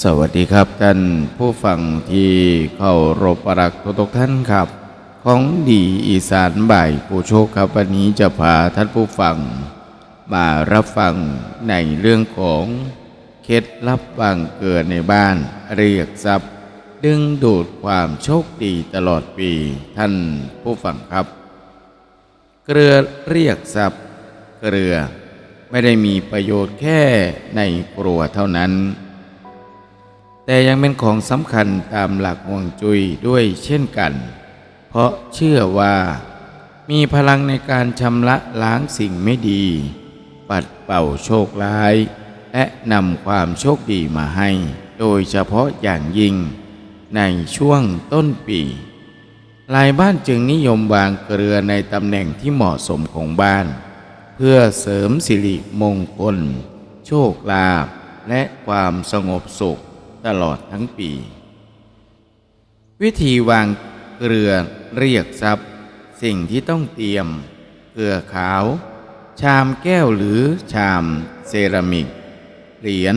สวัสดีครับท่านผู้ฟังที่เข้ารบรักทุกท่านครับ ของดีอีสานบ่ายผู้โชคครับวันนี้จะพาท่านผู้ฟัง มารับฟังในเรื่องของเคล็ดลับวางเกลือในบ้านเรียกทรัพย์ ดึงดูดความโชคดีตลอดปีท่านผู้ฟังครับ เกลือเรียกทรัพย์ เกลือไม่ได้มีประโยชน์แค่ในครัวเท่านั้น แต่ยังเป็นของสำคัญตามหลักห่วงจุ้ยด้วยเช่นกัน เพราะเชื่อว่า มีพลังในการชำระล้างสิ่งไม่ดี ปัดเป่าโชคร้าย และนำความโชคดีมาให้ โดยเฉพาะอย่างยิ่ง ในช่วงต้นปีหลายบ้านจึงนิยมวางเกลือในตำแหน่งที่เหมาะสมของบ้าน เพื่อเสริมสิริมงคล โชคลาภและความสงบสุข ตลอดทั้งปี วิธีวางเกลือเรียกทรัพย์ สิ่งที่ต้องเตรียม เกลือขาว ชามแก้วหรือชามเซรามิก เหรียญ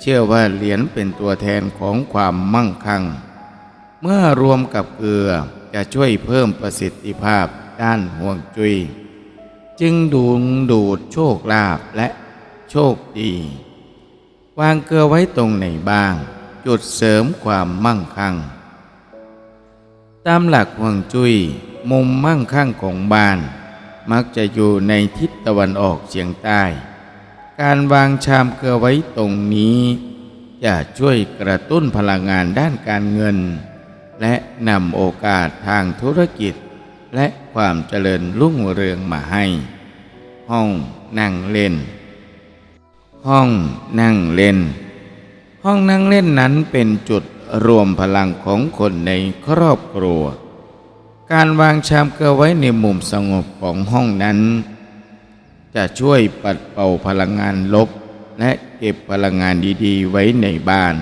เชื่อว่าเหรียญเป็นตัวแทนของความมั่งคั่ง เมื่อรวมกับเกลือจะช่วยเพิ่มประสิทธิภาพด้านห่วงจุย้ยจึงดูงดูดโชคลาภและโชคดี วางเกลือไว้ตรงไหนบ้าง จุดเสริมความมั่งคั่ง ตามหลักห่วงจุย้ยมุมมั่งคั่งของบ้าน มักจะอยู่ในทิศตะวันออกเฉียงใต้ การวางชามเกลือไว้ตรงนี้ จะช่วยกระตุ้นพลังงานด้านการเงิน และนำโอกาสทางธุรกิจ และความเจริญรุ่งเรืองมาให้ ห้องนั่งเล่น ห้องนั่งเล่น ห้องนั่งเล่นนั้นเป็นจุดรวมพลังของคนในครอบครัว การวางชามเกลือไว้ในมุมสงบของห้องนั้น จะช่วยปัดเป่าพลังงานลบ และเก็บพลังงานดีๆ ไว้ในบ้าน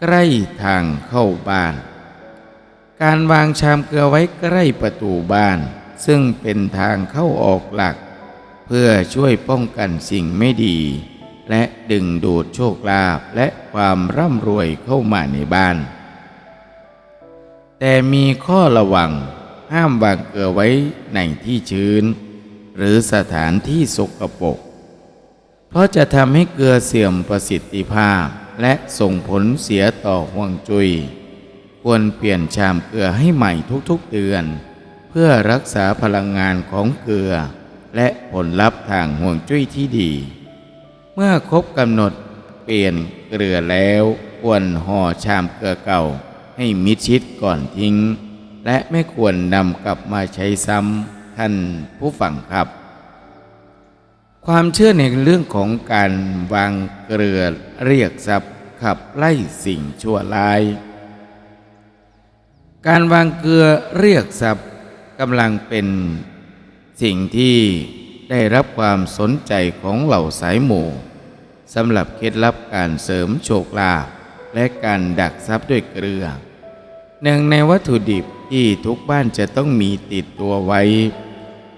ใกล้ทางเข้าบ้าน การวางชามเกลือไว้ใกล้ประตูบ้าน ซึ่งเป็นทางเข้าออกหลัก เพื่อช่วยป้องกันสิ่งไม่ดี และดึงดูดโชคลาภและความร่ำรวยเข้ามาในบ้าน แต่มีข้อระวังห้ามวางเกลือไว้ในที่ชื้น หรือสถานที่สกปรกเพราะจะทำให้เกลือเสื่อมประสิทธิภาพและส่งผลเสียต่อห่วงจุย้ยควรเปลี่ยนชามเกลือให้ใหม่ทุกๆเดือน เพื่อรักษาพลังงานของเกลือ และผลลัพธ์ทางห่วงจุ้ยที่ดี เมื่อครบกำหนดเปลี่ยนเกลือแล้วควรห่อชามเกลือเก่าให้มิดชิดก่อนทิ้ง และไม่ควรนำกลับมาใช้ซ้ำท่านผู้ฟังครับ ความเชื่อในเรื่องของการวางเกลือเรียกทรัพย์ขับไล่สิ่งชั่วร้าย การวางเกลือเรียกทรัพย์กำลังเป็นสิ่งที่ ได้รับความสนใจของเหล่าสายหมู่สำหรับเคล็ดลับการเสริมโชคลาภและการดักทรัพย์ด้วยเกลือหนึ่งในวัตถุดิบที่ทุกบ้านจะต้องมีติดตัวไว้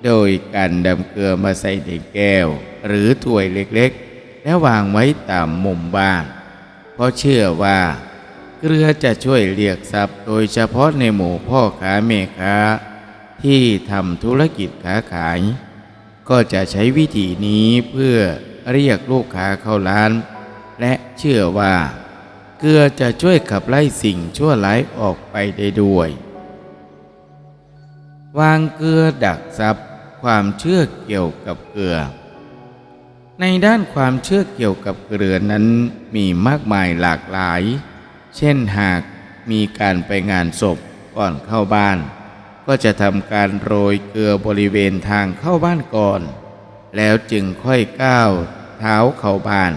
โดยการดำเกลือมาใส่ในแก้ว หรือถ้วยเล็กๆ และวางไว้ตามมุมบ้าน เพราะเชื่อว่า เกลือจะช่วยเรียกทรัพย์โดยเฉพาะในหมู่พ่อค้าแม่ค้า ที่ทำธุรกิจค้าขาย ก็จะใช้วิธีนี้เพื่อเรียกลูกค้าเข้าร้าน และเชื่อว่า เกลือจะช่วยขับไล่สิ่งชั่วร้ายออกไปได้ด้วย วางเกลือดักทรัพย์ความเชื่อเกี่ยวกับเกลือ ในด้านความเชื่อเกี่ยวกับเกลือนั้นมีมากมายหลากหลาย เช่นหากมีการไปงานศพก่อนเข้าบ้าน ก็จะทำการโรยเกลือบริเวณทางเข้าบ้านก่อน แล้วจึงค่อยก้าวเท้าเข้าบ้าน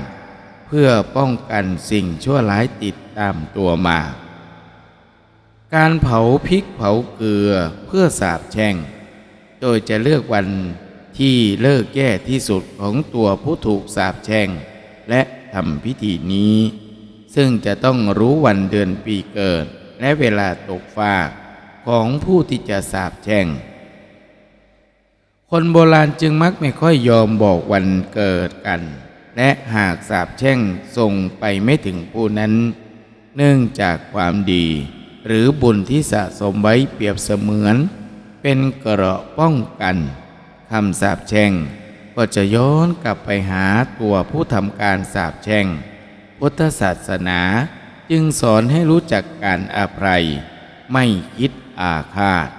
เพื่อป้องกันสิ่งชั่วร้ายติดตามตัวมา การเผาพริกเผาเกลือเพื่อสาบแช่ง โดยจะเลือกวันที่เลิกแย่ที่สุดของตัวผู้ถูกสาบแช่ง และทำพิธีนี้ ซึ่งจะต้องรู้วันเดือนปีเกิดและเวลาตกฟาก ของผู้ที่จะสาบแช่ง คนโบราณจึงมักไม่ค่อยยอมบอกวันเกิดกัน และหากสาบแช่งส่งไปไม่ถึงผู้นั้น เนื่องจากความดี หรือบุญที่สะสมไว้เปรียบเสมือน เป็นเกราะป้องกันคำสาบแช่งก็จะย้อนกลับไปหาตัวผู้ทำการสาบแช่ง พุทธศาสนาจึงสอนให้รู้จักการอภัย ไม่คิด อาฆาต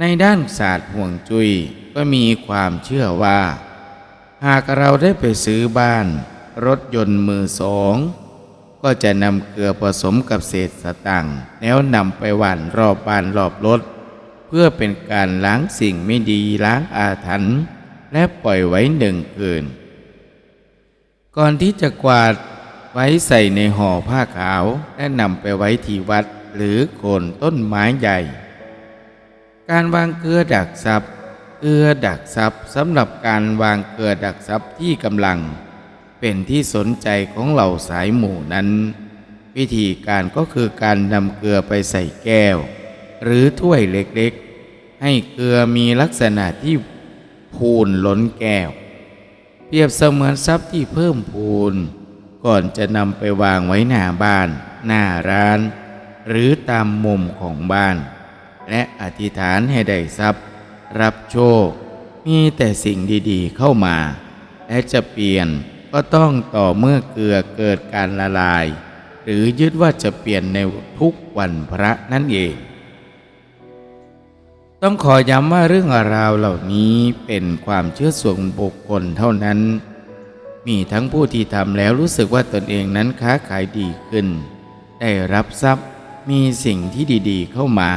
ในด้านศาสตร์ห่วงจุย้ยก็มีความเชื่อว่า หากเราได้ไปซื้อบ้าน รถยนต์มือสอง ก็จะนำเกลือผสมกับเศษสตังค์แล้วนำไปหว่านรอบบ้านรอบรถ เพื่อเป็นการล้างสิ่งไม่ดีล้างอาถรรพ์และปล่อยไว้หนึ่งคืน ก่อนที่จะกวาดไว้ใส่ในห่อผ้าขาวและนำไปไว้ที่วัด หรือโคนต้นไม้ใหญ่ การวางเกลือดักทรัพย์ เกลือดักทรัพย์สำหรับการวางเกลือดักทรัพย์ที่กำลัง เป็นที่สนใจของเหล่าสายหมู่นั้น วิธีการก็คือการนำเกลือไปใส่แก้ว หรือถ้วยเล็กๆ ให้เกลือมีลักษณะที่พูนล้นแก้ว เปรียบเสมือนทรัพย์ที่เพิ่มพูนก่อนจะนำไปวางไว้หน้าบ้าน หน้าร้าน หรือตามมุมของบ้าน และอธิษฐานให้ได้ทรัพย์ รับโชค มีแต่สิ่งดีๆเข้ามา และจะเปลี่ยนก็ต้องต่อเมื่อเกลือเกิดการละลาย หรือยึดว่าจะเปลี่ยนในทุกวันพระนั่นเอง ต้องขอย้ำว่าเรื่องราวเหล่านี้เป็นความเชื่อส่วนบุคคลเท่านั้น มีทั้งผู้ที่ทำแล้วรู้สึกว่าตนเองนั้นค้าขายดีขึ้น ได้รับทรัพย์ มีสิ่งที่ดีๆเข้ามา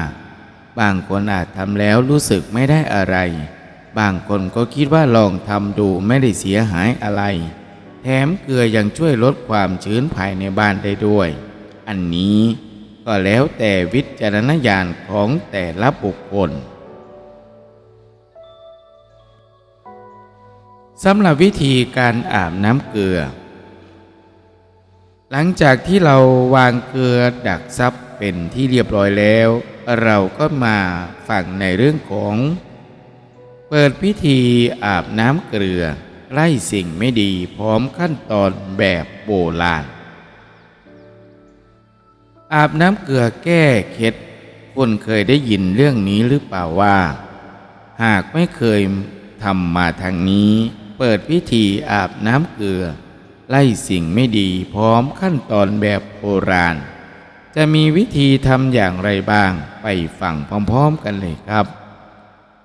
บางคนอาจทำแล้วรู้สึกไม่ได้อะไร บางคนก็คิดว่าลองทำดูไม่ได้เสียหายอะไร แถมเกลือยังช่วยลดความชื้นภายในบ้านได้ด้วย อันนี้ก็แล้วแต่วิจารณญาณของแต่ละบุคคลสำหรับวิธีการอาบน้ำเกลือ หลังจากที่เราวางเกลือดักซับ เป็นที่เรียบร้อยแล้ว เราก็มาฟังในเรื่องของ เปิดพิธีอาบน้ำเกลือไล่สิ่งไม่ดีพร้อมขั้นตอนแบบโบราณ อาบน้ำเกลือแก้เคล็ดคุณเคยได้ยินเรื่องนี้หรือเปล่าว่า หากไม่เคยทำมาทางนี้ เปิดพิธีอาบน้ำเกลือ ไล่สิ่งไม่ดีพร้อมขั้นตอนแบบโบราณ จะมีวิธีทำอย่างไรบ้างไปฟังพร้อมๆกันเลยครับ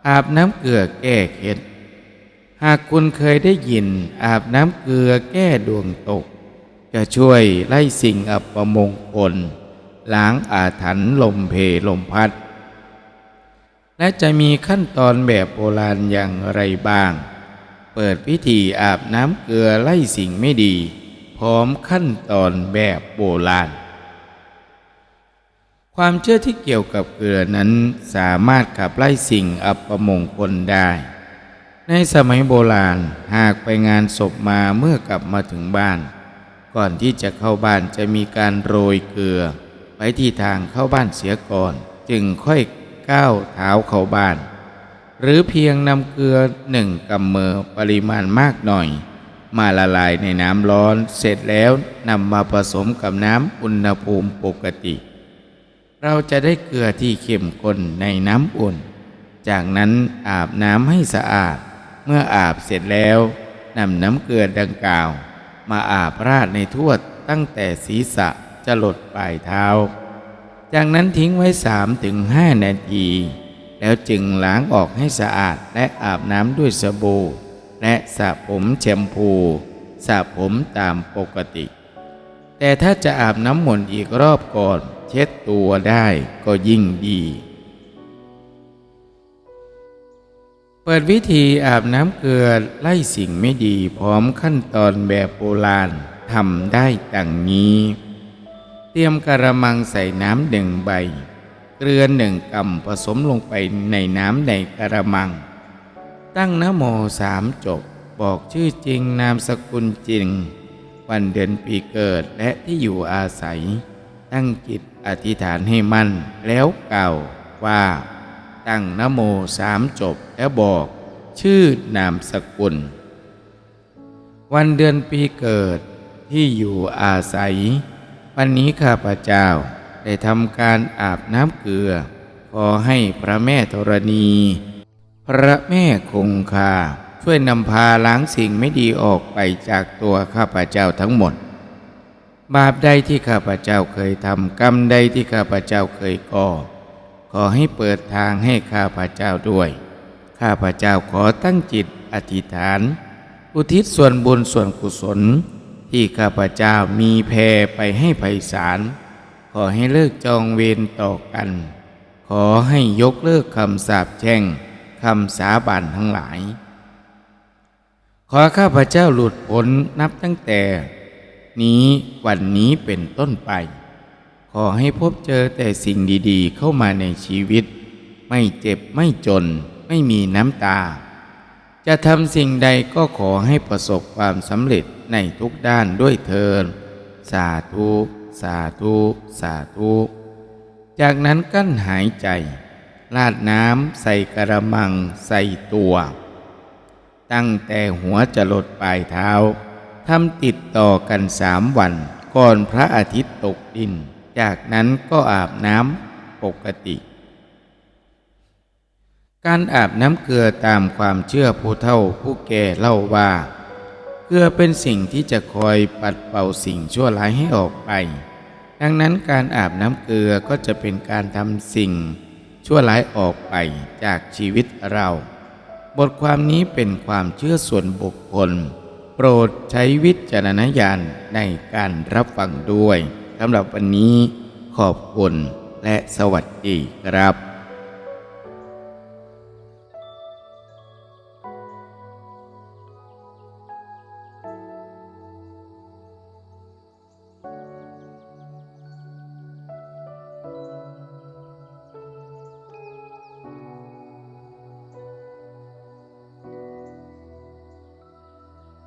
อาบน้ำเกลือแก้เคล็ดหากคุณเคยได้ยินอาบน้ำเกลือแก้ดวงตก จะช่วยไล่สิ่งอัปมงคลล้างอาถรรพ์ลมเพลมพัด และจะมีขั้นตอนแบบโบราณอย่างไรบ้าง เปิดพิธีอาบน้ำเกลือไล่สิ่งไม่ดี พร้อมขั้นตอนแบบโบราณ ความเชื่อที่เกี่ยวกับเกลือนั้นสามารถขับไล่สิ่งอัปมงคลได้ ในสมัยโบราณหากไปงานศพมาเมื่อกลับมาถึงบ้าน ก่อนที่จะเข้าบ้านจะมีการโรยเกลือไว้ที่ทางเข้าบ้านเสียก่อน จึงค่อยก้าวเท้าเข้าบ้าน หรือเพียงนำเกลือหนึ่งกำมือปริมาณมากหน่อย มาละลายในน้ำร้อนเสร็จแล้วนำมาผสมกับน้ำอุณหภูมิปกติ เราจะได้เกลือที่เข้มข้นในน้ำอุ่น จากนั้นอาบน้ำให้สะอาด เมื่ออาบเสร็จแล้วนำน้ำเกลือดังกล่าว มาอาบราดในทั่วตั้งแต่ศีรษะจะหลดปลายเท้า จากนั้นทิ้งไว้สามถึงห้านาที แล้วจึงล้างออกให้สะอาดและอาบน้ำด้วยสบู่ และสระผมแชมพูสระผมตามปกติ แต่ถ้าจะอาบน้ำมนต์อีกรอบก่อน เช็ดตัวได้ก็ยิ่งดี เปิดวิธีอาบน้ำเกลือไล่สิ่งไม่ดีพร้อมขั้นตอนแบบโบราณทำได้ดังนี้ เตรียมกระมังใส่น้ำหนึ่งใบ เกลือหนึ่งกำผสมลงไปในน้ำในกระมัง ตั้งนโมสามจบบอกชื่อจริงนามสกุลจริง วันเดือนปีเกิดและที่อยู่อาศัย ตั้งจิตอธิษฐานให้มั่นแล้วกล่าวว่า ตั้งนโมสามจบแล้วบอก ชื่อนามสกุล วันเดือนปีเกิดที่อยู่อาศัย วันนี้ข้าพเจ้าได้ทำการอาบน้ำเกลือ ขอให้พระแม่ธรณี พระแม่คงคาช่วยนำพาล้างสิ่งไม่ดีออกไปจากตัวข้าพเจ้าทั้งหมด บาปใดที่ข้าพเจ้าเคยทำกรรมใดที่ข้าพเจ้าเคยก่อ ขอให้เปิดทางให้ข้าพเจ้าด้วย ข้าพเจ้าขอตั้งจิตอธิษฐาน อุทิศส่วนบุญส่วนกุศล ที่ข้าพเจ้ามีแพรไปให้ไพศาลขอให้เลิกจองเวรต่อกัน ขอให้ยกเลิกคำสาปแช่งคำสาบานทั้งหลาย ขอข้าพเจ้าหลุดพ้นนับตั้งแต่ นี้วันนี้เป็นต้นไป ขอให้พบเจอแต่สิ่งดีๆ เข้ามาในชีวิต ไม่เจ็บไม่จน ไม่มีน้ำตา จะทำสิ่งใดก็ขอให้ประสบความสำเร็จในทุกด้านด้วยเทินสาธุสาธุสาธุจากนั้นกั้นหายใจ ลาดน้ำใส่กระมังใส่ตัว ตั้งแต่หัวจะลดปลายเท้า ทำติดต่อกันสามวัน ก่อนพระอาทิตย์ตกดิน จากนั้นก็อาบน้ำปกติ การอาบน้ำเกลือตามความเชื่อผู้เฒ่าผู้แก่เล่าว่า เกลือเป็นสิ่งที่จะคอยปัดเป่าสิ่งชั่วร้ายให้ออกไป ดังนั้นการอาบน้ำเกลือก็จะเป็นการทำสิ่งชั่วร้ายออกไปจากชีวิตเรา บทความนี้เป็นความเชื่อส่วนบุคคล โปรดใช้วิจารณญาณในการรับฟังด้วยสำหรับวันนี้ขอบคุณและสวัสดีครับ